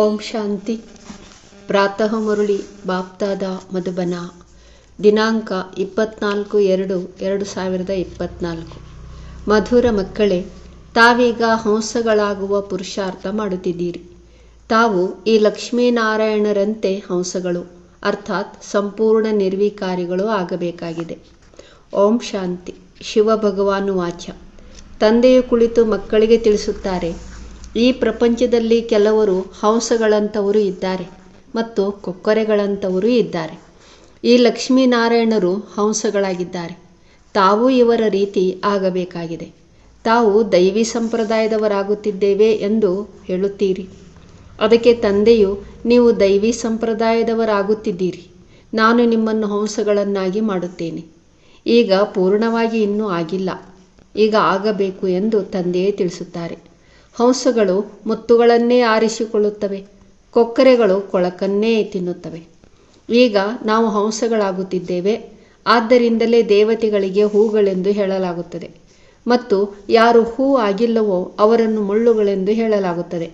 ಓಂ ಶಾಂತಿ. ಪ್ರಾತಃ ಮುರುಳಿ ಬಾಪ್ತಾದ ಮಧುಬನ. ದಿನಾಂಕ ಇಪ್ಪತ್ನಾಲ್ಕು ಎರಡು ಎರಡು ಸಾವಿರದ ಇಪ್ಪತ್ನಾಲ್ಕು. ಮಧುರ ಮಕ್ಕಳೇ, ತಾವೀಗ ಹಂಸಗಳಾಗುವ ಪುರುಷಾರ್ಥ ಮಾಡುತ್ತಿದ್ದೀರಿ. ತಾವು ಈ ಲಕ್ಷ್ಮೀನಾರಾಯಣರಂತೆ ಹಂಸಗಳು, ಅರ್ಥಾತ್ ಸಂಪೂರ್ಣ ನಿರ್ವಿಕಾರಿಗಳು ಆಗಬೇಕಾಗಿದೆ. ಓಂ ಶಾಂತಿ. ಶಿವ ಭಗವಾನು ವಾಚ ತಂದೆಯು ಕುಳಿತು ಮಕ್ಕಳಿಗೆ ತಿಳಿಸುತ್ತಾರೆ ಈ ಪ್ರಪಂಚದಲ್ಲಿ ಕೆಲವರು ಹಂಸಗಳಂಥವರು ಇದ್ದಾರೆ ಮತ್ತು ಕೊಕ್ಕರೆಗಳಂಥವರು ಇದ್ದಾರೆ. ಈ ಲಕ್ಷ್ಮೀನಾರಾಯಣರು ಹಂಸಗಳಾಗಿದ್ದಾರೆ. ತಾವು ಇವರ ರೀತಿ ಆಗಬೇಕಾಗಿದೆ. ತಾವು ದೈವಿ ಸಂಪ್ರದಾಯದವರಾಗುತ್ತಿದ್ದೇವೆ ಎಂದು ಹೇಳುತ್ತೀರಿ. ಅದಕ್ಕೆ ತಂದೆಯು, ನೀವು ದೈವಿ ಸಂಪ್ರದಾಯದವರಾಗುತ್ತಿದ್ದೀರಿ. ನಾನು ನಿಮ್ಮನ್ನು ಹಂಸಗಳನ್ನಾಗಿ ಮಾಡುತ್ತೇನೆ. ಈಗ ಪೂರ್ಣವಾಗಿ ಇನ್ನೂ ಆಗಿಲ್ಲ. ಈಗ ಆಗಬೇಕು ಎಂದು ತಂದೆಯೇ ತಿಳಿಸುತ್ತಾರೆ. ಹಂಸಗಳು ಮುತ್ತುಗಳನ್ನೇ ಆರಿಸಿಕೊಳ್ಳುತ್ತವೆ, ಕೊಕ್ಕರೆಗಳು ಕೊಳಕನ್ನೇ ತಿನ್ನುತ್ತವೆ. ಈಗ ನಾವು ಹಂಸಗಳಾಗುತ್ತಿದ್ದೇವೆ, ಆದ್ದರಿಂದಲೇ ದೇವತೆಗಳಿಗೆ ಹೂಗಳೆಂದು ಹೇಳಲಾಗುತ್ತದೆ. ಮತ್ತು ಯಾರು ಹೂ ಆಗಿಲ್ಲವೋ ಅವರನ್ನು ಮುಳ್ಳುಗಳೆಂದು ಹೇಳಲಾಗುತ್ತದೆ.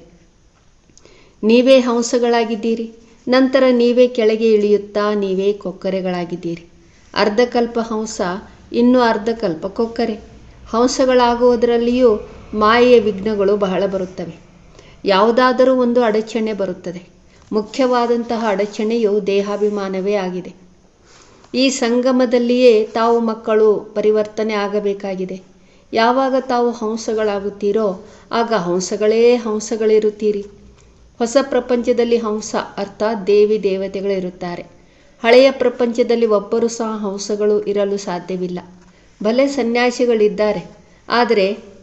ನೀವೇ ಹಂಸಗಳಾಗಿದ್ದೀರಿ, ನಂತರ ನೀವೇ ಕೆಳಗೆ ಇಳಿಯುತ್ತಾ ನೀವೇ ಕೊಕ್ಕರೆಗಳಾಗಿದ್ದೀರಿ. ಅರ್ಧಕಲ್ಪ ಹಂಸ, ಇನ್ನು ಅರ್ಧಕಲ್ಪ ಕೊಕ್ಕರೆ. ಹಂಸಗಳಾಗುವುದರಲ್ಲಿಯೂ ಮಾಯೆಯ ವಿಘ್ನಗಳು ಬಹಳ ಬರುತ್ತವೆ. ಯಾವುದಾದರೂ ಒಂದು ಅಡಚಣೆ ಬರುತ್ತದೆ. ಮುಖ್ಯವಾದಂತಹ ಅಡಚಣೆಯು ದೇಹಾಭಿಮಾನವೇ ಆಗಿದೆ. ಈ ಸಂಗಮದಲ್ಲಿಯೇ ತಾವು ಮಕ್ಕಳು ಪರಿವರ್ತನೆ ಆಗಬೇಕಾಗಿದೆ. ಯಾವಾಗ ತಾವು ಹಂಸಗಳಾಗುತ್ತೀರೋ, ಆಗ ಹಂಸಗಳೇ ಹಂಸಗಳಿರುತ್ತೀರಿ. ಹೊಸ ಪ್ರಪಂಚದಲ್ಲಿ ಹಂಸ ಅರ್ಥಾತ್ ದೇವಿ ದೇವತೆಗಳಿರುತ್ತಾರೆ. ಹಳೆಯ ಪ್ರಪಂಚದಲ್ಲಿ ಒಬ್ಬರು ಸಹ ಹಂಸಗಳು ಇರಲು ಸಾಧ್ಯವಿಲ್ಲ. ಭಲೆ ಸನ್ಯಾಸಿಗಳಿದ್ದಾರೆ. ಆದರೆ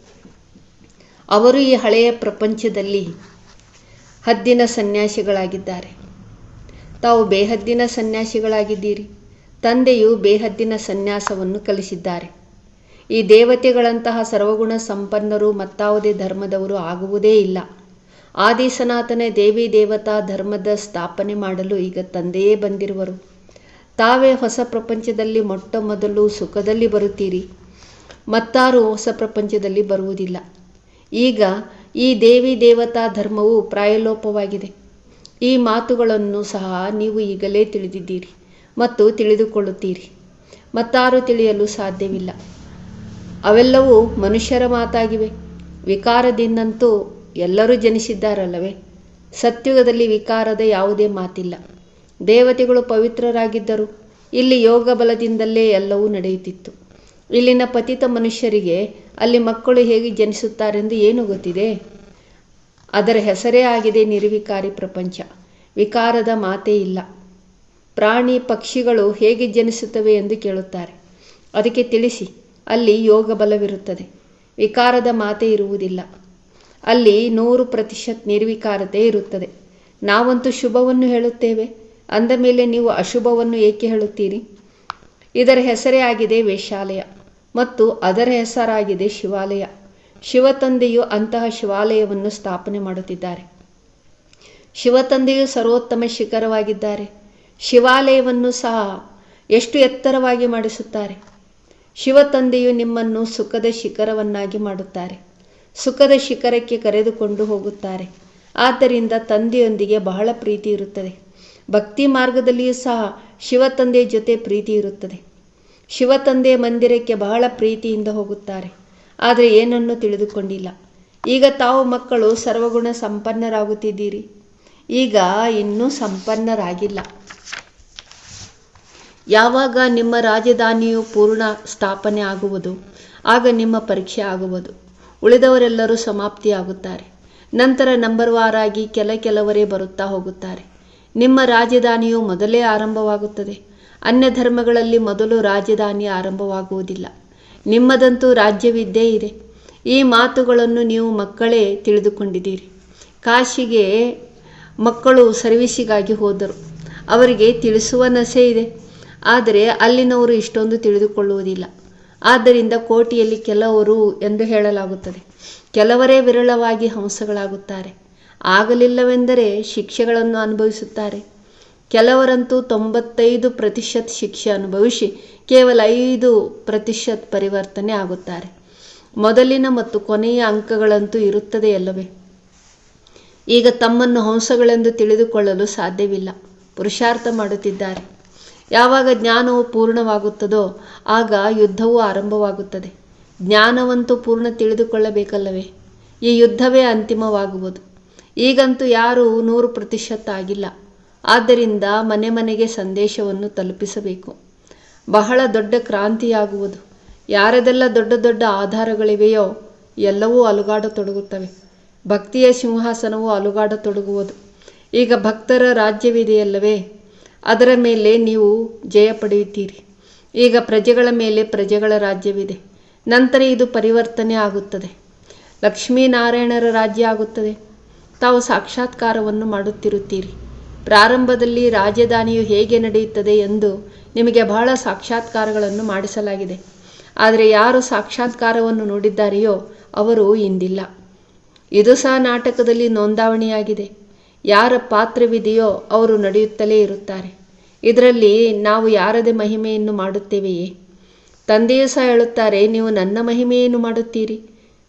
ಅವರು ಈ ಹಳೆಯ ಪ್ರಪಂಚದಲ್ಲಿ ಹದ್ದಿನ ಸನ್ಯಾಸಿಗಳಾಗಿದ್ದಾರೆ. ತಾವು ಬೇಹದ್ದಿನ ಸನ್ಯಾಸಿಗಳಾಗಿದ್ದೀರಿ. ತಂದೆಯು ಬೇಹದ್ದಿನ ಸನ್ಯಾಸವನ್ನು ಕಲಿಸಿದ್ದಾರೆ. ಈ ದೇವತೆಗಳಂತಹ ಸರ್ವಗುಣ ಸಂಪನ್ನರು ಮತ್ತಾವುದೇ ಧರ್ಮದವರು ಆಗುವುದೇ ಇಲ್ಲ. ಆದಿ ಸನಾತನ ದೇವಿ ದೇವತಾ ಧರ್ಮದ ಸ್ಥಾಪನೆ ಮಾಡಲು ಈಗ ತಂದೆಯೇ ಬಂದಿರುವರು. ತಾವೇ ಹೊಸ ಪ್ರಪಂಚದಲ್ಲಿ ಮೊಟ್ಟ ಮೊದಲು ಸುಖದಲ್ಲಿ ಬರುತ್ತೀರಿ. ಮತ್ತಾರು ಹೊಸ ಪ್ರಪಂಚದಲ್ಲಿ ಬರುವುದಿಲ್ಲ. ಈಗ ಈ ದೇವಿ ದೇವತಾ ಧರ್ಮವು ಪ್ರಾಯಲೋಪವಾಗಿದೆ. ಈ ಮಾತುಗಳನ್ನು ಸಹ ನೀವು ಈಗಲೇ ತಿಳಿದಿದ್ದೀರಿ ಮತ್ತು ತಿಳಿದುಕೊಳ್ಳುತ್ತೀರಿ. ಮತ್ತಾರು ತಿಳಿಯಲು ಸಾಧ್ಯವಿಲ್ಲ. ಅವೆಲ್ಲವೂ ಮನುಷ್ಯರ ಮಾತಾಗಿವೆ. ವಿಕಾರದಿಂದಂತೂ ಎಲ್ಲರೂ ಜನಿಸಿದ್ದಾರಲ್ಲವೇ? ಸತ್ಯುಗದಲ್ಲಿ ವಿಕಾರದ ಯಾವುದೇ ಮಾತಿಲ್ಲ. ದೇವತೆಗಳು ಪವಿತ್ರರಾಗಿದ್ದರು. ಇಲ್ಲಿ ಯೋಗ ಬಲದಿಂದಲೇ ಎಲ್ಲವೂ ನಡೆಯುತ್ತಿತ್ತು. ಇಲ್ಲಿನ ಪತಿತ ಮನುಷ್ಯರಿಗೆ ಅಲ್ಲಿ ಮಕ್ಕಳು ಹೇಗೆ ಜನಿಸುತ್ತಾರೆಂದು ಏನು ಗೊತ್ತಿದೆ? ಅದರ ಹೆಸರೇ ಆಗಿದೆ ನಿರ್ವಿಕಾರಿ ಪ್ರಪಂಚ. ವಿಕಾರದ ಮಾತೇ ಇಲ್ಲ. ಪ್ರಾಣಿ ಪಕ್ಷಿಗಳು ಹೇಗೆ ಜನಿಸುತ್ತವೆ ಎಂದು ಕೇಳುತ್ತಾರೆ. ಅದಕ್ಕೆ ತಿಳಿಸಿ, ಅಲ್ಲಿ ಯೋಗ ಬಲವಿರುತ್ತದೆ. ವಿಕಾರದ ಮಾತೇ ಇರುವುದಿಲ್ಲ. ಅಲ್ಲಿ ನೂರು ಪ್ರತಿಶತ ನಿರ್ವಿಕಾರತೆ ಇರುತ್ತದೆ. ನಾವಂತೂ ಶುಭವನ್ನು ಹೇಳುತ್ತೇವೆ. ಅಂದ ಮೇಲೆ ನೀವು ಅಶುಭವನ್ನು ಏಕೆ ಹೇಳುತ್ತೀರಿ? ಇದರ ಹೆಸರೇ ಆಗಿದೆ ವೇಶ್ಯಾಲಯ. ಮತ್ತು ಅದರ ಹೆಸರಾಗಿದೆ ಶಿವಾಲಯ. ಶಿವತಂದೆಯು ಅಂತಹ ಶಿವಾಲಯವನ್ನು ಸ್ಥಾಪನೆ ಮಾಡುತ್ತಿದ್ದಾರೆ. ಶಿವತಂದೆಯು ಸರ್ವೋತ್ತಮ ಶಿಖರವಾಗಿದ್ದಾರೆ. ಶಿವಾಲಯವನ್ನು ಸಹ ಎಷ್ಟು ಎತ್ತರವಾಗಿ ಮಾಡಿಸುತ್ತಾರೆ? ಶಿವತಂದೆಯು ನಿಮ್ಮನ್ನು ಸುಖದ ಶಿಖರವನ್ನಾಗಿ ಮಾಡುತ್ತಾರೆ. ಸುಖದ ಶಿಖರಕ್ಕೆ ಕರೆದುಕೊಂಡು ಹೋಗುತ್ತಾರೆ. ಆದ್ದರಿಂದ ತಂದೆಯೊಂದಿಗೆ ಬಹಳ ಪ್ರೀತಿ ಇರುತ್ತದೆ. ಭಕ್ತಿ ಮಾರ್ಗದಲ್ಲಿಯೂ ಸಹ ಶಿವತಂದೆಯ ಜೊತೆ ಪ್ರೀತಿ ಇರುತ್ತದೆ. ಶಿವತಂದೆಯ ಮಂದಿರಕ್ಕೆ ಬಹಳ ಪ್ರೀತಿಯಿಂದ ಹೋಗುತ್ತಾರೆ. ಆದರೆ ಏನನ್ನೂ ತಿಳಿದುಕೊಂಡಿಲ್ಲ. ಈಗ ತಾವು ಮಕ್ಕಳು ಸರ್ವಗುಣ ಸಂಪನ್ನರಾಗುತ್ತಿದ್ದೀರಿ. ಈಗ ಇನ್ನೂ ಸಂಪನ್ನರಾಗಿಲ್ಲ. ಯಾವಾಗ ನಿಮ್ಮ ರಾಜಧಾನಿಯು ಪೂರ್ಣ ಸ್ಥಾಪನೆ ಆಗುವುದು, ಆಗ ನಿಮ್ಮ ಪರೀಕ್ಷೆ ಆಗುವುದು. ಉಳಿದವರೆಲ್ಲರೂ ಸಮಾಪ್ತಿಯಾಗುತ್ತಾರೆ. ನಂತರ ನಂಬರ್ ವಾರಾಗಿ ಕೆಲ ಕೆಲವರೇ ಬರುತ್ತಾ ಹೋಗುತ್ತಾರೆ. ನಿಮ್ಮ ರಾಜಧಾನಿಯು ಮೊದಲೇ ಆರಂಭವಾಗುತ್ತದೆ. ಅನ್ಯ ಧರ್ಮಗಳಲ್ಲಿ ಮೊದಲು ರಾಜಧಾನಿ ಆರಂಭವಾಗುವುದಿಲ್ಲ. ನಿಮ್ಮದಂತೂ ರಾಜ್ಯವಿದ್ದೇ ಇದೆ. ಈ ಮಾತುಗಳನ್ನು ನೀವು ಮಕ್ಕಳೇ ತಿಳಿದುಕೊಂಡಿದ್ದೀರಿ. ಕಾಶಿಗೆ ಮಕ್ಕಳು ಸರ್ವಿಸಿಗಾಗಿ ಹೋದರು. ಅವರಿಗೆ ತಿಳಿಸುವ ನಸೆ ಇದೆ. ಆದರೆ ಅಲ್ಲಿನವರು ಇಷ್ಟೊಂದು ತಿಳಿದುಕೊಳ್ಳುವುದಿಲ್ಲ. ಆದ್ದರಿಂದ ಕೋಟಿಯಲ್ಲಿ ಕೆಲವರು ಎಂದು ಹೇಳಲಾಗುತ್ತದೆ. ಕೆಲವರೇ ವಿರಳವಾಗಿ ಹಂಸಗಳಾಗುತ್ತಾರೆ. ಆಗಲಿಲ್ಲವೆಂದರೆ ಶಿಕ್ಷೆಗಳನ್ನು ಅನುಭವಿಸುತ್ತಾರೆ. ಕೆಲವರಂತೂ ತೊಂಬತ್ತೈದು ಪ್ರತಿಶತ ಶಿಕ್ಷೆ ಅನುಭವಿಸಿ ಕೇವಲ ಐದು ಪ್ರತಿಶತ ಪರಿವರ್ತನೆ ಆಗುತ್ತಾರೆ. ಮೊದಲಿನ ಮತ್ತು ಕೊನೆಯ ಅಂಕಗಳಂತೂ ಇರುತ್ತದೆ ಅಲ್ಲವೇ? ಈಗ ತಮ್ಮನ್ನು ಹಂಸಗಳೆಂದು ತಿಳಿದುಕೊಳ್ಳಲು ಸಾಧ್ಯವಿಲ್ಲ. ಪುರುಷಾರ್ಥ ಮಾಡುತ್ತಿದ್ದಾರೆ. ಯಾವಾಗ ಜ್ಞಾನವು ಪೂರ್ಣವಾಗುತ್ತದೋ ಆಗ ಯುದ್ಧವು ಆರಂಭವಾಗುತ್ತದೆ. ಜ್ಞಾನವಂತೂ ಪೂರ್ಣ ತಿಳಿದುಕೊಳ್ಳಬೇಕಲ್ಲವೇ? ಈ ಯುದ್ಧವೇ ಅಂತಿಮವಾಗುವುದು. ಈಗಂತೂ ಯಾರೂ ನೂರು ಪ್ರತಿಶತ ಆಗಿಲ್ಲ. ಆದ್ದರಿಂದ ಮನೆ ಮನೆಗೆ ಸಂದೇಶವನ್ನು ತಲುಪಿಸಬೇಕು. ಬಹಳ ದೊಡ್ಡ ಕ್ರಾಂತಿಯಾಗುವುದು. ಯಾರದೆಲ್ಲ ದೊಡ್ಡ ದೊಡ್ಡ ಆಧಾರಗಳಿವೆಯೋ ಎಲ್ಲವೂ ಅಲುಗಾಡತೊಡಗುತ್ತವೆ. ಭಕ್ತಿಯ ಸಿಂಹಾಸನವು ಅಲುಗಾಡತೊಡಗುವುದು. ಈಗ ಭಕ್ತರ ರಾಜ್ಯವಿದೆಯಲ್ಲವೇ? ಅದರ ಮೇಲೆ ನೀವು ಜಯ ಪಡೆಯುತ್ತೀರಿ. ಈಗ ಪ್ರಜೆಗಳ ಮೇಲೆ ಪ್ರಜೆಗಳ ರಾಜ್ಯವಿದೆ. ನಂತರ ಇದು ಪರಿವರ್ತನೆ ಆಗುತ್ತದೆ. ಲಕ್ಷ್ಮೀನಾರಾಯಣರ ರಾಜ್ಯ ಆಗುತ್ತದೆ. ತಾವು ಸಾಕ್ಷಾತ್ಕಾರವನ್ನು ಮಾಡುತ್ತಿರುತ್ತೀರಿ. ಪ್ರಾರಂಭದಲ್ಲಿ ರಾಜಧಾನಿಯು ಹೇಗೆ ನಡೆಯುತ್ತದೆ ಎಂದು ನಿಮಗೆ ಬಹಳ ಸಾಕ್ಷಾತ್ಕಾರಗಳನ್ನು ಮಾಡಿಸಲಾಗಿದೆ. ಆದರೆ ಯಾರು ಸಾಕ್ಷಾತ್ಕಾರವನ್ನು ನೋಡಿದ್ದಾರೆಯೋ ಅವರು ಇಂದಿಲ್ಲ. ಇದು ಸಹ ನಾಟಕದಲ್ಲಿ ನೋಂದಾವಣಿಯಾಗಿದೆ. ಯಾರ ಪಾತ್ರವಿದೆಯೋ ಅವರು ನಡೆಯುತ್ತಲೇ ಇರುತ್ತಾರೆ. ಇದರಲ್ಲಿ ನಾವು ಯಾರದೇ ಮಹಿಮೆಯನ್ನು ಮಾಡುತ್ತೇವೆಯೇ? ತಂದೆಯೂ ಸಹ ಹೇಳುತ್ತಾರೆ, ನೀವು ನನ್ನ ಮಹಿಮೆಯನ್ನು ಮಾಡುತ್ತೀರಿ.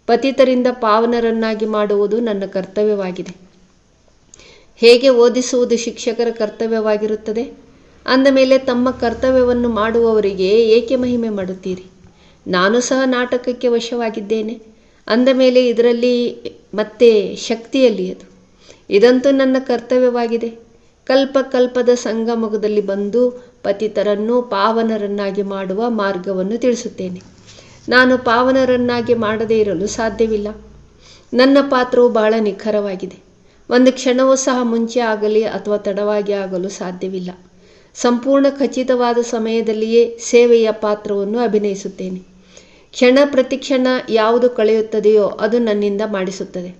ಪತಿತರಿಂದ ಪಾವನರನ್ನಾಗಿ ಮಾಡುವುದು ನನ್ನ ಕರ್ತವ್ಯವಾಗಿದೆ. ಹೇಗೆ ಓದಿಸುವುದು ಶಿಕ್ಷಕರ ಕರ್ತವ್ಯವಾಗಿರುತ್ತದೆ? ಅಂದ ಮೇಲೆ ತಮ್ಮ ಕರ್ತವ್ಯವನ್ನು ಮಾಡುವವರಿಗೆ ಏಕೆ ಮಹಿಮೆ ಮಾಡುತ್ತೀರಿ? ನಾನು ಸಹ ನಾಟಕಕ್ಕೆ ವಶವಾಗಿದ್ದೇನೆ. ಅಂದ ಮೇಲೆ ಇದರಲ್ಲಿ ಮತ್ತೆ ಶಕ್ತಿಯಲ್ಲಿ ಅದು. ಇದಂತೂ ನನ್ನ ಕರ್ತವ್ಯವಾಗಿದೆ. ಕಲ್ಪ ಕಲ್ಪದ ಸಂಗಮದಲ್ಲಿ ಬಂದು ಪತಿತರನ್ನು ಪಾವನರನ್ನಾಗಿ ಮಾಡುವ ಮಾರ್ಗವನ್ನು ತಿಳಿಸುತ್ತೇನೆ. ನಾನು ಪಾವನರನ್ನಾಗಿ ಮಾಡದೇ ಇರಲು ಸಾಧ್ಯವಿಲ್ಲ. ನನ್ನ ಪಾತ್ರವು ಬಹಳ ನಿಖರವಾಗಿದೆ. ಒಂದು ಕ್ಷಣವೂ ಸಹ ಮುಂಚೆ ಆಗಲಿ ಅಥವಾ ತಡವಾಗಿ ಆಗಲು ಸಾಧ್ಯವಿಲ್ಲ. ಸಂಪೂರ್ಣ ಖಚಿತವಾದ ಸಮಯದಲ್ಲಿಯೇ ಸೇವೆಯ ಪಾತ್ರವನ್ನು ಅಭಿನಯಿಸುತ್ತೇನೆ. ಕ್ಷಣ ಪ್ರತಿಕ್ಷಣ ಯಾವುದು ಕಳೆಯುತ್ತದೆಯೋ ಅದು ನನ್ನಿಂದ ಮಾಡಿಸುತ್ತದೆ.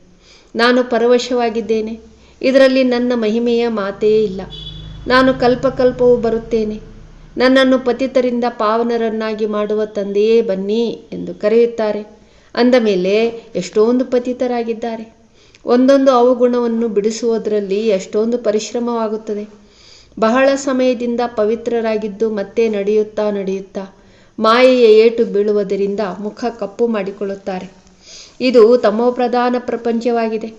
ನಾನು ಪರವಶವಾಗಿದ್ದೇನೆ. ಇದರಲ್ಲಿ ನನ್ನ ಮಹಿಮೆಯ ಮಾತೇ ಇಲ್ಲ. ನಾನು ಕಲ್ಪಕಲ್ಪವೂ ಬರುತ್ತೇನೆ. ನನ್ನನ್ನು ಪತಿತರಿಂದ ಪಾವನರನ್ನಾಗಿ ಮಾಡುವ ತಂದೆಯೇ ಬನ್ನಿ ಎಂದು ಕರೆಯುತ್ತಾರೆ. ಅಂದ ಮೇಲೆ ಎಷ್ಟೊಂದು ಪತಿತರಾಗಿದ್ದಾರೆ. ಒಂದೊಂದು ಅವಗುಣವನ್ನು ಬಿಡಿಸುವುದರಲ್ಲಿ ಎಷ್ಟೊಂದು ಪರಿಶ್ರಮವಾಗುತ್ತದೆ. ಬಹಳ ಸಮಯದಿಂದ ಪವಿತ್ರರಾಗಿದ್ದು ಮತ್ತೆ ನಡೆಯುತ್ತಾ ನಡೆಯುತ್ತಾ ಮಾಯೆಯ ಏಟು ಬೀಳುವುದರಿಂದ ಮುಖ ಕಪ್ಪು ಮಾಡಿಕೊಳ್ಳುತ್ತಾರೆ. ಇದು ತಮೋಪ್ರಧಾನ ಪ್ರಪಂಚವಾಗಿದೆ.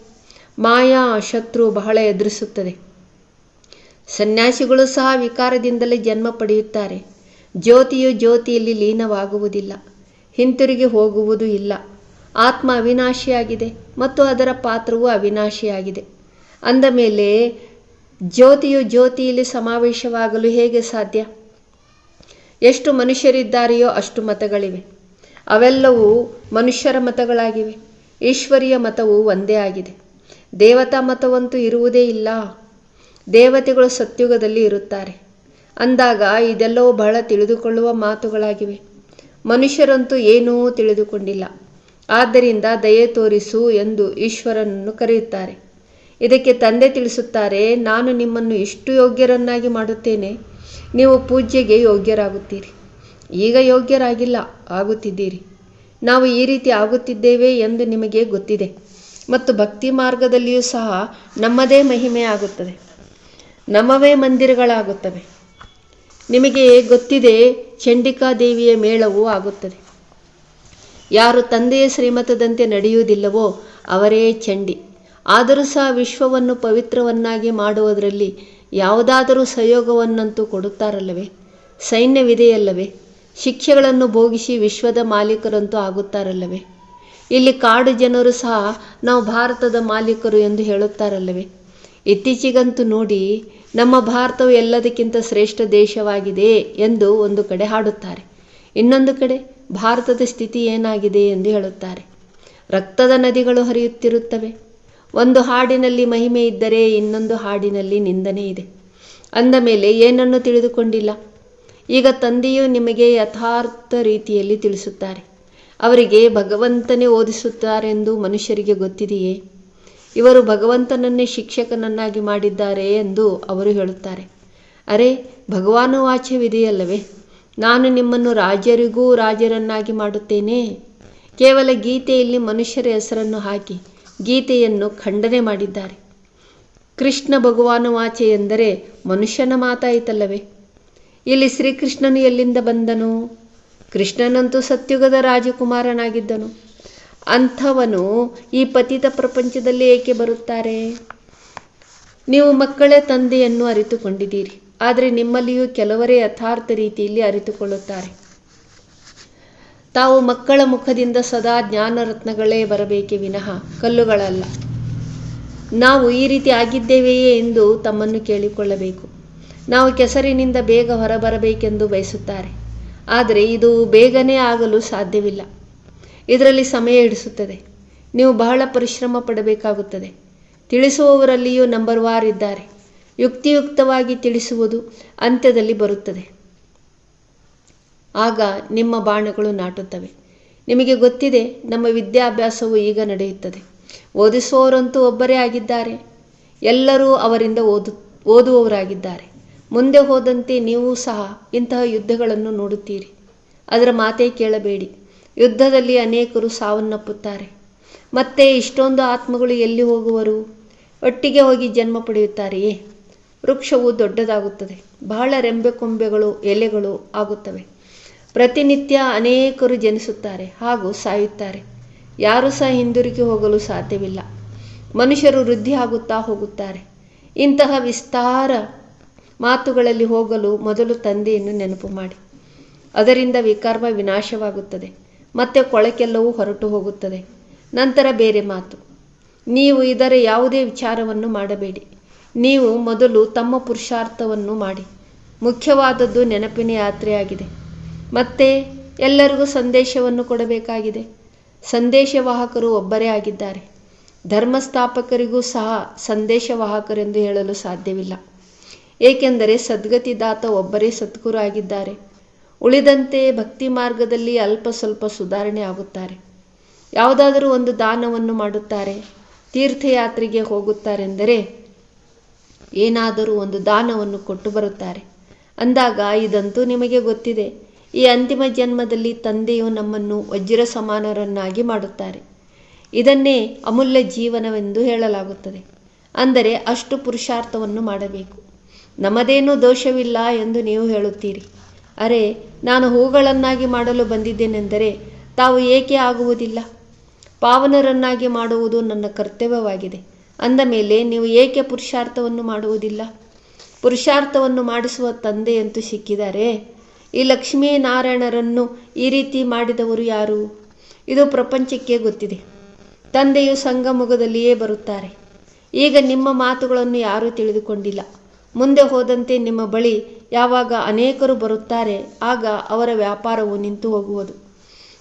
ಮಾಯಾ ಶತ್ರು ಬಹಳ ಎದುರಿಸುತ್ತದೆ. ಸನ್ಯಾಸಿಗಳು ಸಹ ವಿಕಾರದಿಂದಲೇ ಜನ್ಮ ಪಡೆಯುತ್ತಾರೆ. ಜ್ಯೋತಿಯು ಜ್ಯೋತಿಯಲ್ಲಿ ಲೀನವಾಗುವುದಿಲ್ಲ. ಹಿಂತಿರುಗಿ ಹೋಗುವುದೂ ಇಲ್ಲ. ಆತ್ಮ ಅವಿನಾಶಿಯಾಗಿದೆ ಮತ್ತು ಅದರ ಪಾತ್ರವು ಅವಿನಾಶಿಯಾಗಿದೆ. ಅಂದ ಮೇಲೆ ಜ್ಯೋತಿಯು ಜ್ಯೋತಿಯಲ್ಲಿ ಸಮಾವೇಶವಾಗಲು ಹೇಗೆ ಸಾಧ್ಯ? ಎಷ್ಟು ಮನುಷ್ಯರಿದ್ದಾರೆಯೋ ಅಷ್ಟು ಮತಗಳಿವೆ. ಅವೆಲ್ಲವೂ ಮನುಷ್ಯರ ಮತಗಳಾಗಿವೆ. ಈಶ್ವರಿಯ ಮತವು ಒಂದೇ ಆಗಿದೆ. ದೇವತಾ ಮತವಂತೂ ಇರುವುದೇ ಇಲ್ಲ. ದೇವತೆಗಳು ಸತ್ಯುಗದಲ್ಲಿ ಇರುತ್ತಾರೆ. ಅಂದಾಗ ಇದೆಲ್ಲವೂ ಬಹಳ ತಿಳಿದುಕೊಳ್ಳುವ ಮಾತುಗಳಾಗಿವೆ. ಮನುಷ್ಯರಂತೂ ಏನೂ ತಿಳಿದುಕೊಂಡಿಲ್ಲ. ಆದ್ದರಿಂದ ದಯೆ ತೋರಿಸು ಎಂದು ಈಶ್ವರನನ್ನು ಕರೆಯುತ್ತಾರೆ. ಇದಕ್ಕೆ ತಂದೆ ತಿಳಿಸುತ್ತಾರೆ, ನಾನು ನಿಮ್ಮನ್ನು ಇಷ್ಟು ಯೋಗ್ಯರನ್ನಾಗಿ ಮಾಡುತ್ತೇನೆ, ನೀವು ಪೂಜ್ಯಗೆ ಯೋಗ್ಯರಾಗುತ್ತೀರಿ. ಈಗ ಯೋಗ್ಯರಾಗಿಲ್ಲ, ಆಗುತ್ತಿದ್ದೀರಿ. ನಾವು ಈ ರೀತಿ ಆಗುತ್ತಿದ್ದೇವೆ ಎಂದು ನಿಮಗೆ ಗೊತ್ತಿದೆ, ಮತ್ತು ಭಕ್ತಿ ಮಾರ್ಗದಲ್ಲಿಯೂ ಸಹ ನಮ್ಮದೇ ಮಹಿಮೆ ಆಗುತ್ತದೆ. ನಮ್ಮವೇ ಮಂದಿರಗಳಾಗುತ್ತವೆ. ನಿಮಗೆ ಗೊತ್ತಿದೆ ಚಂಡಿಕಾ ದೇವಿಯ ಮೇಳವೂ ಆಗುತ್ತದೆ. ಯಾರು ತಂದೆಯ ಶ್ರೀಮತದಂತೆ ನಡೆಯುವುದಿಲ್ಲವೋ ಅವರೇ ಚಂಡಿ. ಆದರೂ ಸಹ ವಿಶ್ವವನ್ನು ಪವಿತ್ರವನ್ನಾಗಿ ಮಾಡುವುದರಲ್ಲಿ ಯಾವುದಾದರೂ ಸಹಯೋಗವನ್ನಂತೂ ಕೊಡುತ್ತಾರಲ್ಲವೇ? ಸೈನ್ಯವಿದೆಯಲ್ಲವೇ? ಶಿಕ್ಷೆಗಳನ್ನು ಭೋಗಿಸಿ ವಿಶ್ವದ ಮಾಲೀಕರಂತೂ ಆಗುತ್ತಾರಲ್ಲವೇ? ಇಲ್ಲಿ ಕಾಡು ಜನರು ಸಹ ನಾವು ಭಾರತದ ಮಾಲೀಕರು ಎಂದು ಹೇಳುತ್ತಾರಲ್ಲವೇ? ಇತ್ತೀಚೆಗಂತೂ ನೋಡಿ ನಮ್ಮ ಭಾರತವು ಎಲ್ಲದಕ್ಕಿಂತ ಶ್ರೇಷ್ಠ ದೇಶವಾಗಿದೆ ಎಂದು ಒಂದು ಕಡೆ ಹಾಡುತ್ತಾರೆ. ಇನ್ನೊಂದು ಕಡೆ ಭಾರತದ ಸ್ಥಿತಿ ಏನಾಗಿದೆ ಎಂದು ಹೇಳುತ್ತಾರೆ. ರಕ್ತದ ನದಿಗಳು ಹರಿಯುತ್ತಿರುತ್ತವೆ. ಒಂದು ಹಾಡಿನಲ್ಲಿ ಮಹಿಮೆ ಇದ್ದರೆ ಇನ್ನೊಂದು ಹಾಡಿನಲ್ಲಿ ನಿಂದನೆ ಇದೆ. ಅಂದ ಮೇಲೆ ಏನನ್ನು ತಿಳಿದುಕೊಂಡಿಲ್ಲ. ಈಗ ತಂದೆಯು ನಿಮಗೆ ಯಥಾರ್ಥ ರೀತಿಯಲ್ಲಿ ತಿಳಿಸುತ್ತಾರೆ. ಅವರಿಗೆ ಭಗವಂತನೇ ಓದಿಸುತ್ತಾರೆಂದು ಮನುಷ್ಯರಿಗೆ ಗೊತ್ತಿದೆಯೇ? ಇವರು ಭಗವಂತನನ್ನೇ ಶಿಕ್ಷಕನನ್ನಾಗಿ ಮಾಡಿದ್ದಾರೆ ಎಂದು ಅವರು ಹೇಳುತ್ತಾರೆ. ಅರೆ, ಭಗವಾನು ವಾಚ್ಯವಿದೆಯಲ್ಲವೇ? ನಾನು ನಿಮ್ಮನ್ನು ರಾಜರಿಗೂ ರಾಜರನ್ನಾಗಿ ಮಾಡುತ್ತೇನೆ. ಕೇವಲ ಗೀತೆಯಲ್ಲಿ ಮನುಷ್ಯರ ಹೆಸರನ್ನು ಹಾಕಿ ಗೀತೆಯನ್ನು ಖಂಡನೆ ಮಾಡಿದ್ದಾರೆ. ಕೃಷ್ಣ ಭಗವಾನ ವಾಚೆ ಎಂದರೆ ಮನುಷ್ಯನ ಮಾತಾಯಿತಲ್ಲವೇ ಇಲ್ಲಿ ಶ್ರೀಕೃಷ್ಣನು ಎಲ್ಲಿಂದ ಬಂದನು? ಕೃಷ್ಣನಂತೂ ಸತ್ಯುಗದ ರಾಜಕುಮಾರನಾಗಿದ್ದನು. ಅಂಥವನು ಈ ಪತಿತ ಪ್ರಪಂಚದಲ್ಲಿ ಏಕೆ ಬರುತ್ತಾರೆ? ನೀವು ಮಕ್ಕಳೇ ತಂದೆಯನ್ನು ಅರಿತುಕೊಂಡಿದ್ದೀರಿ. ಆದರೆ ನಿಮ್ಮಲ್ಲಿಯೂ ಕೆಲವರೇ ಯಥಾರ್ಥ ರೀತಿಯಲ್ಲಿ ಅರಿತುಕೊಳ್ಳುತ್ತಾರೆ. ತಾವು ಮಕ್ಕಳ ಮುಖದಿಂದ ಸದಾ ಜ್ಞಾನರತ್ನಗಳೇ ಬರಬೇಕೆ ವಿನಃ, ಕಲ್ಲುಗಳಲ್ಲ. ನಾವು ಈ ರೀತಿ ಆಗಿದ್ದೇವೆಯೇ ಎಂದು ತಮ್ಮನ್ನು ಕೇಳಿಕೊಳ್ಳಬೇಕು. ನಾವು ಕೆಸರಿನಿಂದ ಬೇಗ ಹೊರಬರಬೇಕೆಂದು ಬಯಸುತ್ತಾರೆ. ಆದರೆ ಇದು ಬೇಗನೆ ಆಗಲು ಸಾಧ್ಯವಿಲ್ಲ. ಇದರಲ್ಲಿ ಸಮಯ ಹಿಡಿಸುತ್ತದೆ. ನೀವು ಬಹಳ ಪರಿಶ್ರಮ ಪಡಬೇಕಾಗುತ್ತದೆ. ತಿಳಿಸುವವರಲ್ಲಿಯೂ ನಂಬರ್ ವಾರ್ ಇದ್ದಾರೆ. ಯುಕ್ತಿಯುಕ್ತವಾಗಿ ತಿಳಿಸುವುದು ಅಂತ್ಯದಲ್ಲಿ ಬರುತ್ತದೆ. ಆಗ ನಿಮ್ಮ ಬಾಣಗಳು ನಾಟುತ್ತವೆ. ನಿಮಗೆ ಗೊತ್ತಿದೆ, ನಮ್ಮ ವಿದ್ಯಾಭ್ಯಾಸವು ಈಗ ನಡೆಯುತ್ತದೆ. ಓದಿಸುವವರಂತೂ ಒಬ್ಬರೇ ಆಗಿದ್ದಾರೆ. ಎಲ್ಲರೂ ಅವರಿಂದ ಓದು, ಓದುವವರಾಗಿದ್ದಾರೆ. ಮುಂದೆ ಹೋದಂತೆ ನೀವು ಸಹ ಇಂತಹ ಯುದ್ಧಗಳನ್ನು ನೋಡುತ್ತೀರಿ. ಅದರ ಮಾತೇ ಕೇಳಬೇಡಿ. ಯುದ್ಧದಲ್ಲಿ ಅನೇಕರು ಸಾವನ್ನಪ್ಪುತ್ತಾರೆ. ಮತ್ತೆ ಇಷ್ಟೊಂದು ಆತ್ಮಗಳು ಎಲ್ಲಿ ಹೋಗುವರು? ಒಟ್ಟಿಗೆ ಹೋಗಿ ಜನ್ಮ ಪಡೆಯುತ್ತಾರೆಯೇ? ವೃಕ್ಷವು ದೊಡ್ಡದಾಗುತ್ತದೆ. ಬಹಳ ರೆಂಬೆ ಕೊಂಬೆಗಳು ಎಲೆಗಳು ಆಗುತ್ತವೆ. ಪ್ರತಿನಿತ್ಯ ಅನೇಕರು ಜನಿಸುತ್ತಾರೆ ಹಾಗೂ ಸಾಯುತ್ತಾರೆ. ಯಾರೂ ಸಹ ಹಿಂದಿರುಗಿ ಹೋಗಲು ಸಾಧ್ಯವಿಲ್ಲ. ಮನುಷ್ಯರು ವೃದ್ಧಿ ಆಗುತ್ತಾ ಹೋಗುತ್ತಾರೆ. ಇಂತಹ ವಿಸ್ತಾರ ಮಾತುಗಳಲ್ಲಿ ಹೋಗಲು ಮೊದಲು ತಂದೆಯನ್ನು ನೆನಪು ಮಾಡಿ. ಅದರಿಂದ ವಿಕರ್ಮ ವಿನಾಶವಾಗುತ್ತದೆ. ಮತ್ತೆ ಕೊಳಕೆಲ್ಲವೂ ಹೊರಟು ಹೋಗುತ್ತದೆ. ನಂತರ ಬೇರೆ ಮಾತು. ನೀವು ಇದರ ಯಾವುದೇ ವಿಚಾರವನ್ನು ಮಾಡಬೇಡಿ. ನೀವು ಮೊದಲು ತಮ್ಮ ಪುರುಷಾರ್ಥವನ್ನು ಮಾಡಿ. ಮುಖ್ಯವಾದದ್ದು ನೆನಪಿನ ಯಾತ್ರೆಯಾಗಿದೆ. ಮತ್ತೆ ಎಲ್ಲರಿಗೂ ಸಂದೇಶವನ್ನು ಕೊಡಬೇಕಾಗಿದೆ. ಸಂದೇಶವಾಹಕರು ಒಬ್ಬರೇ ಆಗಿದ್ದಾರೆ. ಧರ್ಮಸ್ಥಾಪಕರಿಗೂ ಸಹ ಸಂದೇಶವಾಹಕರೆಂದು ಹೇಳಲು ಸಾಧ್ಯವಿಲ್ಲ. ಏಕೆಂದರೆ ಸದ್ಗತಿದಾತ ಒಬ್ಬರೇ ಸದ್ಗುರು ಆಗಿದ್ದಾರೆ ಉಳಿದಂತೆ ಭಕ್ತಿ ಮಾರ್ಗದಲ್ಲಿ ಅಲ್ಪ ಸ್ವಲ್ಪ ಸುಧಾರಣೆ ಆಗುತ್ತಾರೆ. ಯಾವುದಾದರೂ ಒಂದು ದಾನವನ್ನು ಮಾಡುತ್ತಾರೆ, ತೀರ್ಥಯಾತ್ರೆಗೆ ಹೋಗುತ್ತಾರೆಂದರೆ ಏನಾದರೂ ಒಂದು ದಾನವನ್ನು ಕೊಟ್ಟು ಬರುತ್ತಾರೆ. ಅಂದಾಗ ಇದಂತೂ ನಿಮಗೆ ಗೊತ್ತಿದೆ, ಈ ಅಂತಿಮ ಜನ್ಮದಲ್ಲಿ ತಂದೆಯು ನಮ್ಮನ್ನು ವಜ್ರ ಸಮಾನರನ್ನಾಗಿ ಮಾಡುತ್ತಾರೆ. ಇದನ್ನೇ ಅಮೂಲ್ಯ ಜೀವನವೆಂದು ಹೇಳಲಾಗುತ್ತದೆ. ಅಂದರೆ ಅಷ್ಟು ಪುರುಷಾರ್ಥವನ್ನು ಮಾಡಬೇಕು. ನಮ್ಮದೇನೂ ದೋಷವಿಲ್ಲ ಎಂದು ನೀವು ಹೇಳುತ್ತೀರಿ. ಅರೆ, ನಾನು ಹೂಗಳನ್ನಾಗಿ ಮಾಡಲು ಬಂದಿದ್ದೇನೆಂದರೆ ತಾವು ಏಕೆ ಆಗುವುದಿಲ್ಲ? ಪಾವನರನ್ನಾಗಿ ಮಾಡುವುದು ನನ್ನ ಕರ್ತವ್ಯವಾಗಿದೆ. ಅಂದ ಮೇಲೆ ನೀವು ಏಕೆ ಪುರುಷಾರ್ಥವನ್ನು ಮಾಡುವುದಿಲ್ಲ? ಪುರುಷಾರ್ಥವನ್ನು ಮಾಡಿಸುವ ತಂದೆಯಂತೂ ಸಿಕ್ಕಿದ್ದಾರೆ ಈ ಲಕ್ಷ್ಮೀನಾರಾಯಣರನ್ನು ಈ ರೀತಿ ಮಾಡಿದವರು ಯಾರು? ಇದು ಪ್ರಪಂಚಕ್ಕೆ ಗೊತ್ತಿದೆ. ತಂದೆಯು ಸಂಗಮುಗದಲ್ಲಿಯೇ ಬರುತ್ತಾರೆ. ಈಗ ನಿಮ್ಮ ಮಾತುಗಳನ್ನು ಯಾರೂ ತಿಳಿದುಕೊಂಡಿಲ್ಲ. ಮುಂದೆ ಹೋದಂತೆ ನಿಮ್ಮ ಬಳಿ ಯಾವಾಗ ಅನೇಕರು ಬರುತ್ತಾರೆ, ಆಗ ಅವರ ವ್ಯಾಪಾರವು ನಿಂತು ಹೋಗುವುದು.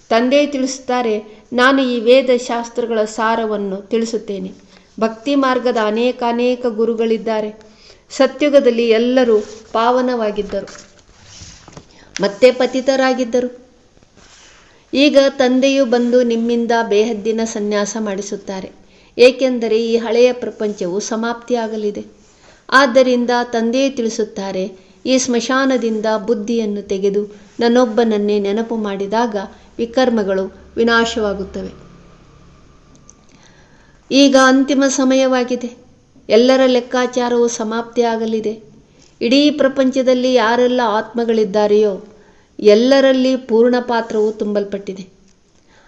ತಂದೆ ತಿಳಿಸುತ್ತಾರೆ, ನಾನು ಈ ವೇದ ಶಾಸ್ತ್ರಗಳ ಸಾರವನ್ನು ತಿಳಿಸುತ್ತೇನೆ. ಭಕ್ತಿ ಮಾರ್ಗದ ಅನೇಕ ಅನೇಕ ಗುರುಗಳಿದ್ದಾರೆ. ಸತ್ಯುಗದಲ್ಲಿ ಎಲ್ಲರೂ ಪಾವನವಾಗಿದ್ದರು. ಮತ್ತೆ ಪತಿತರಾಗಿದ್ದರು. ಈಗ ತಂದೆಯು ಬಂದು ನಿಮ್ಮಿಂದ ಬೇಹದ್ದಿನ ಸನ್ಯಾಸ ಮಾಡಿಸುತ್ತಾರೆ. ಏಕೆಂದರೆ ಈ ಹಳೆಯ ಪ್ರಪಂಚವು ಸಮಾಪ್ತಿಯಾಗಲಿದೆ. ಆದ್ದರಿಂದ ತಂದೆಯೇ ತಿಳಿಸುತ್ತಾರೆ, ಈ ಸ್ಮಶಾನದಿಂದ ಬುದ್ಧಿಯನ್ನು ತೆಗೆದು ನನ್ನೊಬ್ಬನನ್ನೇ ನೆನಪು ಮಾಡಿದಾಗ ವಿಕರ್ಮಗಳು ವಿನಾಶವಾಗುತ್ತವೆ. ಈಗ ಅಂತಿಮ ಸಮಯವಾಗಿದೆ. ಎಲ್ಲರ ಲೆಕ್ಕಾಚಾರವು ಸಮಾಪ್ತಿಯಾಗಲಿದೆ ಇಡೀ ಪ್ರಪಂಚದಲ್ಲಿ ಯಾರೆಲ್ಲ ಆತ್ಮಗಳಿದ್ದಾರೆಯೋ ಎಲ್ಲರಲ್ಲಿ ಪೂರ್ಣ ಪಾತ್ರವು ತುಂಬಲ್ಪಟ್ಟಿದೆ.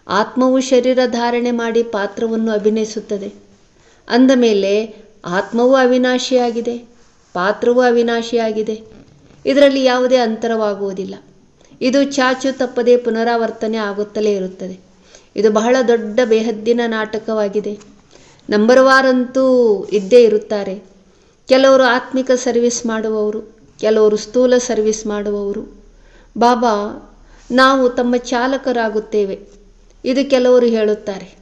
ಆತ್ಮವು ಶರೀರ ಧಾರಣೆ ಮಾಡಿ ಪಾತ್ರವನ್ನು ಅಭಿನಯಿಸುತ್ತದೆ. ಅಂದ ಮೇಲೆ ಆತ್ಮವು ಅವಿನಾಶಿಯಾಗಿದೆ, ಪಾತ್ರವೂ ಅವಿನಾಶಿಯಾಗಿದೆ. ಇದರಲ್ಲಿ ಯಾವುದೇ ಅಂತರವಾಗುವುದಿಲ್ಲ. ಇದು ಚಾಚು ತಪ್ಪದೆ ಪುನರಾವರ್ತನೆ ಆಗುತ್ತಲೇ ಇರುತ್ತದೆ. ಇದು ಬಹಳ ದೊಡ್ಡ ಬೇಹದ್ದಿನ ನಾಟಕವಾಗಿದೆ. ನಂಬರ್ ವಾರಂತೂ ಇದ್ದೇ ಇರುತ್ತಾರೆ. ಕೆಲವರು ಆತ್ಮಿಕ ಸರ್ವಿಸ್ ಮಾಡುವವರು, ಕೆಲವರು ಸ್ಥೂಲ ಸರ್ವಿಸ್ ಮಾಡುವವರು. ಬಾಬಾ, ನಾವು ತಮ್ಮ ಚಾಲಕರಾಗುತ್ತೇವೆ. ಇದು ಕೆಲವರು ಹೇಳುತ್ತಾರೆ.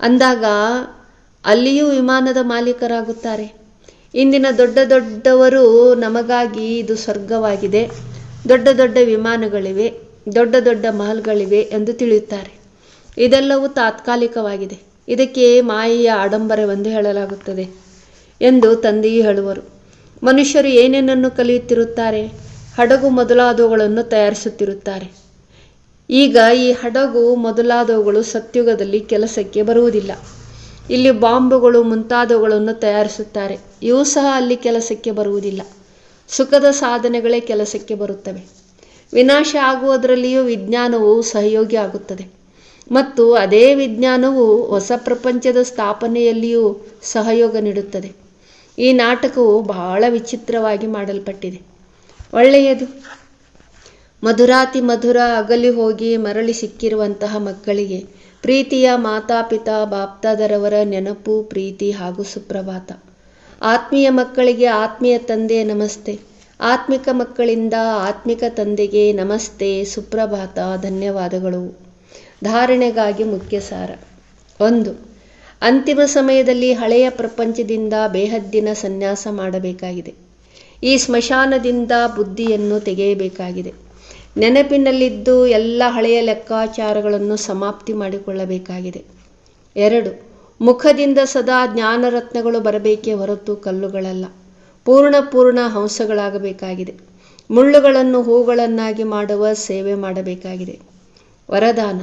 ಅಂದಾಗ ಅಲ್ಲಿಯೂ ವಿಮಾನದ ಮಾಲೀಕರಾಗುತ್ತಾರೆ. ಇಂದಿನ ದೊಡ್ಡ ದೊಡ್ಡವರು ನಮಗಾಗಿ ಇದು ಸ್ವರ್ಗವಾಗಿದೆ. ದೊಡ್ಡ ದೊಡ್ಡ ವಿಮಾನಗಳಿವೆ, ದೊಡ್ಡ ದೊಡ್ಡ ಮಹಲ್ಗಳಿವೆ ಎಂದು ತಿಳಿಯುತ್ತಾರೆ. ಇದೆಲ್ಲವೂ ತಾತ್ಕಾಲಿಕವಾಗಿದೆ. ಇದಕ್ಕೆ ಮಾಯೆಯ ಆಡಂಬರವೆಂದು ಹೇಳಲಾಗುತ್ತದೆ ಎಂದು ತಂದೆಯು ಹೇಳುವರು. ಮನುಷ್ಯರು ಏನೇನನ್ನು ಕಲಿಯುತ್ತಿರುತ್ತಾರೆ? ಹಡಗು ಮೊದಲಾದವುಗಳನ್ನು ತಯಾರಿಸುತ್ತಿರುತ್ತಾರೆ. ಈಗ ಈ ಹಡಗು ಮೊದಲಾದವುಗಳು ಸತ್ಯುಗದಲ್ಲಿ ಕೆಲಸಕ್ಕೆ ಬರುವುದಿಲ್ಲ. ಇಲ್ಲಿ ಬಾಂಬುಗಳು ಮುಂತಾದವುಗಳನ್ನು ತಯಾರಿಸುತ್ತಾರೆ. ಇವು ಸಹ ಅಲ್ಲಿ ಕೆಲಸಕ್ಕೆ ಬರುವುದಿಲ್ಲ. ಸುಖದ ಸಾಧನೆಗಳೇ ಕೆಲಸಕ್ಕೆ ಬರುತ್ತವೆ. ವಿನಾಶ ಆಗುವುದರಲ್ಲಿಯೂ ವಿಜ್ಞಾನವು ಸಹಯೋಗಿ ಆಗುತ್ತದೆ. ಮತ್ತು ಅದೇ ವಿಜ್ಞಾನವು ಹೊಸ ಪ್ರಪಂಚದ ಸ್ಥಾಪನೆಯಲ್ಲಿಯೂ ಸಹಯೋಗ ನೀಡುತ್ತದೆ. ಈ ನಾಟಕವು ಬಹಳ ವಿಚಿತ್ರವಾಗಿ ಮಾಡಲ್ಪಟ್ಟಿದೆ. ಒಳ್ಳೆಯದು. ಮಧುರಾತಿ ಮಧುರ ಅಗಲಿ ಹೋಗಿ ಮರಳಿ ಸಿಕ್ಕಿರುವಂತಹ ಮಕ್ಕಳಿಗೆ ಪ್ರೀತಿಯ ಮಾತಾಪಿತಾ ಬಾಪ್ತಾದರವರ ನೆನಪು, ಪ್ರೀತಿ ಹಾಗೂ ಸುಪ್ರಭಾತ. ಆತ್ಮೀಯ ಮಕ್ಕಳಿಗೆ ಆತ್ಮೀಯ ತಂದೆ ನಮಸ್ತೆ. ಆತ್ಮಿಕ ಮಕ್ಕಳಿಂದ ಆತ್ಮಿಕ ತಂದೆಗೆ ನಮಸ್ತೆ, ಸುಪ್ರಭಾತ, ಧನ್ಯವಾದಗಳು. ಧಾರಣೆಗಾಗಿ ಮುಖ್ಯ ಸಾರ ಒಂದು, ಅಂತಿಮ ಸಮಯದಲ್ಲಿ ಹಳೆಯ ಪ್ರಪಂಚದಿಂದ ಬೇಹದ್ದಿನ ಸನ್ಯಾಸ ಮಾಡಬೇಕಾಗಿದೆ. ಈ ಸ್ಮಶಾನದಿಂದ ಬುದ್ಧಿಯನ್ನು ತೆಗೆಯಬೇಕಾಗಿದೆ. ನೆನಪಿನಲ್ಲಿದ್ದು ಎಲ್ಲ ಹಳೆಯ ಲೆಕ್ಕಾಚಾರಗಳನ್ನು ಸಮಾಪ್ತಿ ಮಾಡಿಕೊಳ್ಳಬೇಕಾಗಿದೆ. ಎರಡು, ಮುಖದಿಂದ ಸದಾ ಜ್ಞಾನರತ್ನಗಳು ಬರಬೇಕೇ ಹೊರತು ಕಲ್ಲುಗಳಲ್ಲ. ಪೂರ್ಣ ಪೂರ್ಣ ಹಂಸಗಳಾಗಬೇಕಾಗಿದೆ. ಮುಳ್ಳುಗಳನ್ನು ಹೂಗಳನ್ನಾಗಿ ಮಾಡುವ ಸೇವೆ ಮಾಡಬೇಕಾಗಿದೆ. ವರದಾನ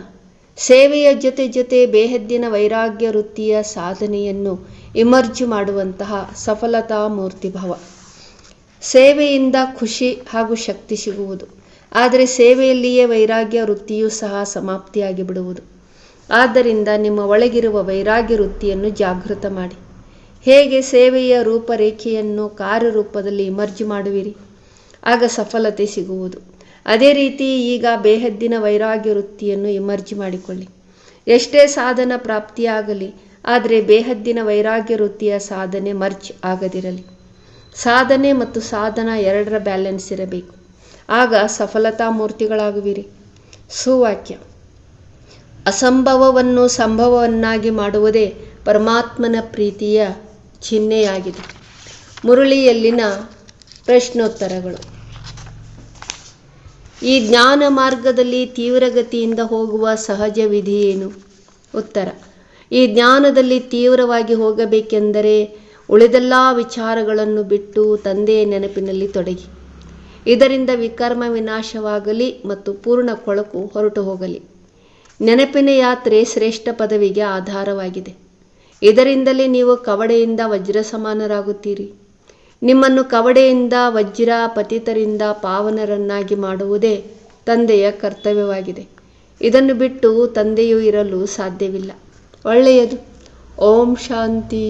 ಸೇವೆಯ ಜೊತೆ ಜೊತೆ ಬೇಹದ್ದಿನ ವೈರಾಗ್ಯ ವೃತ್ತಿಯ ಸಾಧನೆಯನ್ನು ಇಮರ್ಜ್ ಮಾಡುವಂತಹ ಸಫಲತಾ ಮೂರ್ತಿಭಾವ. ಸೇವೆಯಿಂದ ಖುಷಿ ಹಾಗೂ ಶಕ್ತಿ ಸಿಗುವುದು. ಆದರೆ ಸೇವೆಯಲ್ಲಿಯೇ ವೈರಾಗ್ಯ ವೃತ್ತಿಯೂ ಸಹ ಸಮಾಪ್ತಿಯಾಗಿ ಬಿಡುವುದು ಆದ್ದರಿಂದ ನಿಮ್ಮ ಒಳಗಿರುವ ವೈರಾಗ್ಯ ವೃತ್ತಿಯನ್ನು ಜಾಗೃತ ಮಾಡಿ. ಹೇಗೆ ಸೇವೆಯ ರೂಪರೇಖೆಯನ್ನು ಕಾರ್ಯರೂಪದಲ್ಲಿ ಇಮರ್ಜ್ ಮಾಡುವಿರಿ? ಆಗ ಸಫಲತೆ ಸಿಗುವುದು. ಅದೇ ರೀತಿ ಈಗ ಬೇಹದ್ದಿನ ವೈರಾಗ್ಯ ವೃತ್ತಿಯನ್ನು ಇಮರ್ಜಿ ಮಾಡಿಕೊಳ್ಳಿ. ಎಷ್ಟೇ ಸಾಧನ ಪ್ರಾಪ್ತಿಯಾಗಲಿ, ಆದರೆ ಬೇಹದ್ದಿನ ವೈರಾಗ್ಯ ವೃತ್ತಿಯ ಸಾಧನೆ ಮರ್ಜ್ ಆಗದಿರಲಿ. ಸಾಧನೆ ಮತ್ತು ಸಾಧನ ಎರಡರ ಬ್ಯಾಲೆನ್ಸ್ ಇರಬೇಕು. ಆಗ ಸಫಲತಾ ಮೂರ್ತಿಗಳಾಗುವಿರಿ. ಸುವಾಕ್ಯ. ಅಸಂಭವವನ್ನು ಸಂಭವವನ್ನಾಗಿ ಮಾಡುವುದೇ ಪರಮಾತ್ಮನ ಪ್ರೀತಿಯ ಚಿಹ್ನೆಯಾಗಿದೆ. ಮುರುಳಿಯಲ್ಲಿನ ಪ್ರಶ್ನೋತ್ತರಗಳು. ಈ ಜ್ಞಾನ ಮಾರ್ಗದಲ್ಲಿ ತೀವ್ರಗತಿಯಿಂದ ಹೋಗುವ ಸಹಜ ವಿಧಿ ಏನು ಉತ್ತರ. ಈ ಜ್ಞಾನದಲ್ಲಿ ತೀವ್ರವಾಗಿ ಹೋಗಬೇಕೆಂದರೆ ಉಳಿದೆಲ್ಲ ವಿಚಾರಗಳನ್ನು ಬಿಟ್ಟು ತಂದೆಯ ನೆನಪಿನಲ್ಲಿ ತೊಡಗಿ. ಇದರಿಂದ ವಿಕರ್ಮ ವಿನಾಶವಾಗಲಿ ಮತ್ತು ಪೂರ್ಣ ಕೊಳಕು ಹೊರಟು ಹೋಗಲಿ. ನೆನಪಿನ ಯಾತ್ರೆ ಶ್ರೇಷ್ಠ ಪದವಿಗೆ ಆಧಾರವಾಗಿದೆ. ಇದರಿಂದಲೇ ನೀವು ಕವಡೆಯಿಂದ ವಜ್ರ ಸಮಾನರಾಗುತ್ತೀರಿ ನಿಮ್ಮನ್ನು ಕವಡೆಯಿಂದ, ವಜ್ರ ಪತಿತರಿಂದ ಪಾವನರನ್ನಾಗಿ ಮಾಡುವುದೇ ತಂದೆಯ ಕರ್ತವ್ಯವಾಗಿದೆ. ಇದನ್ನು ಬಿಟ್ಟು ತಂದೆಯು ಇರಲು ಸಾಧ್ಯವಿಲ್ಲ. ಒಳ್ಳೆಯದು. ಓಂ ಶಾಂತಿ.